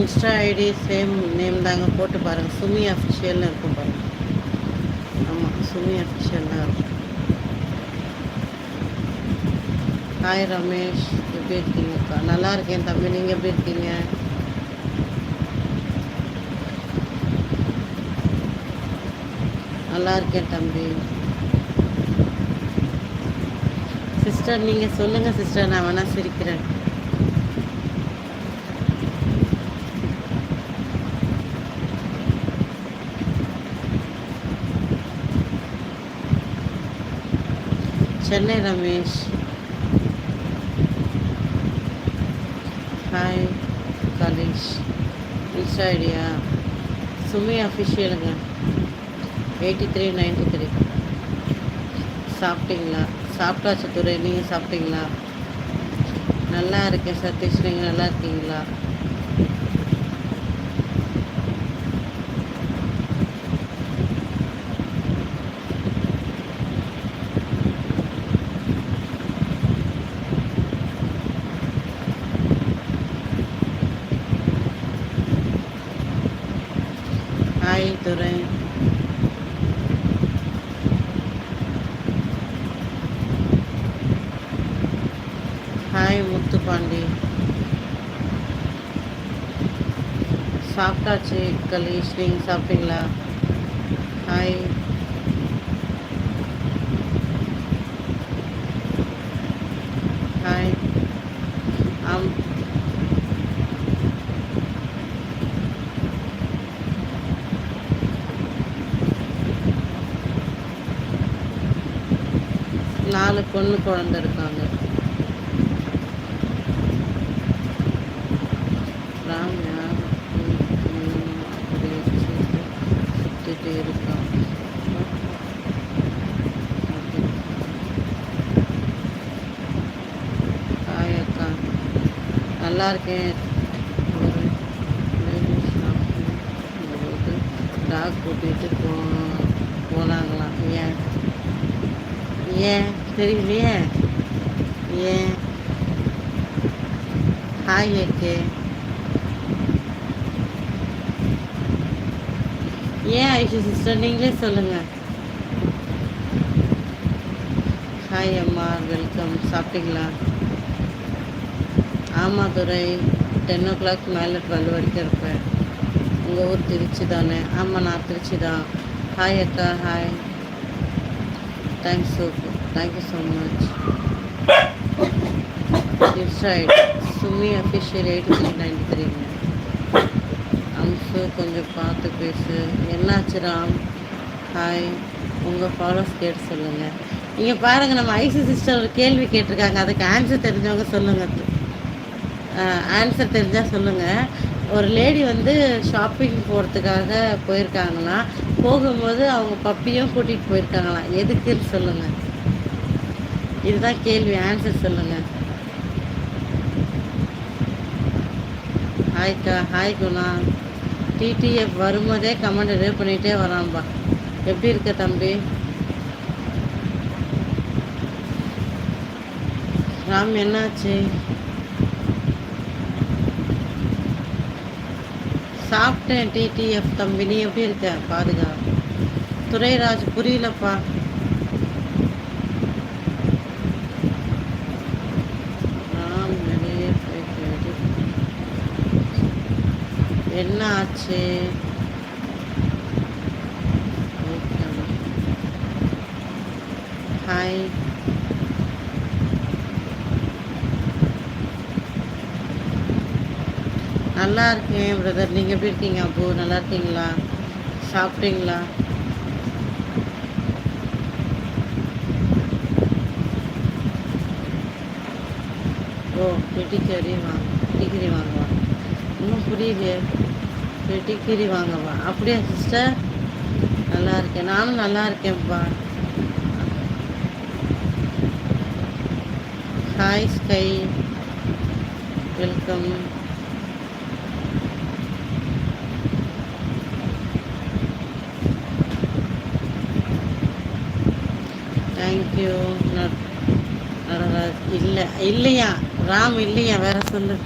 Insta ID same name தாங்க போட்டு பாருங்கள் சுமி அஃபிஷியல்னு இருக்கும் பாருங்கள் ஆமாம் சுமி அஃபிஷியல் தான் இருக்கும். ஹாய் ரமேஷ் எப்படி இருக்கீங்கக்கா நல்லா இருக்கேன் தம்பி. நீங்கள் எப்படி இருக்கீங்க? நல்லா இருக்கேன் தம்பி. சிஸ்டர் நீங்கள் சொல்லுங்கள் சிஸ்டர் நான் வேணா சிரிக்கிறேன். சென்னை ரமேஷ். ஹாய் கலேஷ் இன்ஸ்டா ஐடியா. சுமி அஃபிஷியலுங்க எயிட்டி த்ரீ நைன்டி த்ரீ சாப்பிட்டீங்களா? சாப்பிட்டாச்சு துறை நீங்கள் சாப்பிட்டீங்களா? நல்லா இருக்கேன் சதீஷ் நீங்கள் நல்லா இருக்கீங்களா? ஹாய் துரை ஹாய் முத்துப்பாண்டி சாப்பிட்டாச்சு கலீஷ் நீங்கள் சாப்பிட்டீங்களா ஹாய் ஹாய் நாலு பொண்ணு குழந்த இருக்காங்க. ராம் யார் அப்படி வச்சு இருக்கான் ஹாய் அக்கா. நல்லா இருக்கேன். ஒரு டாக் கூட்டிகிட்டு போ போனாங்களாம். ஏன்? ஏன்? தெரியலையே ஏன் ஹாய் ஏகே ஏன் ஐஷு சிஸ்டர் நீங்களே சொல்லுங்கள் ஹாய் அம்மா வெல்கம் சாப்பிட்டீங்களா? ஆமாம் துரை. டென் ஓ கிளாக் மேலே டுவெல் வரைக்கும் இருப்பேன். உங்கள் ஊர் திருச்சி தானே ஆமாம் நான் திருச்சி தான் ஹாய் அக்கா hi thanks okay Thank so much much. Right Sumi Sumi eighty three Amsu கொஞ்சம் பார்த்து பேசு. என்னாச்சு ராம்? ஹாய் உங்கள் ஃபாலோஸ் கேட்டு சொல்லுங்கள் இங்கே பாருங்கள் நம்ம ஐசி சிஸ்டர் ஒரு கேள்வி கேட்டிருக்காங்க. அதுக்கு ஆன்சர் தெரிஞ்சவங்க சொல்லுங்கள் ஆன்சர் தெரிஞ்சால் சொல்லுங்கள் ஒரு லேடி வந்து ஷாப்பிங் போகிறதுக்காக போயிருக்காங்களாம் போகும்போது அவங்க பப்பியும் கூட்டிகிட்டு போயிருக்காங்களாம் எதுக்குன்னு சொல்லுங்கள் இதுதான் கேள்வி ஆன்சர் சொல்லுங்கள் ஹாய்க்கா ஹாய் குணா. டிடிஎஃப் வரும்போதே கமெண்ட் ரேவ் பண்ணிகிட்டே வரான்பா எப்படி இருக்க தம்பி? ராம் என்னாச்சு? சாப்பிட்டேன் டிடிஎஃப் தம்பி நீ எப்படி இருக்க? பாருங்க துரைராஜ் புரியலப்பா. என்ன ஆச்சு? ஓகே ஹாய் நல்லா இருக்கேன் பிரதர் நீங்கள் எப்படி இருக்கீங்க அப்போ நல்லா இருக்கீங்களா? சாப்பிட்டீங்களா? ஓ பெட்டிக்கறி வாங்க பெட்டிக்கறி வாங்கவா இன்னும் புரியுது பெட்டிக்கறி வாங்கவா. அப்படியா சிஸ்டர்? நல்லா இருக்கேன். நானும் நல்லா இருக்கேன்ப்பா. Hi sky welcome thank you Natraj இல்லை இல்லையா? ராம் இல்லையா? வேற சொல்லு.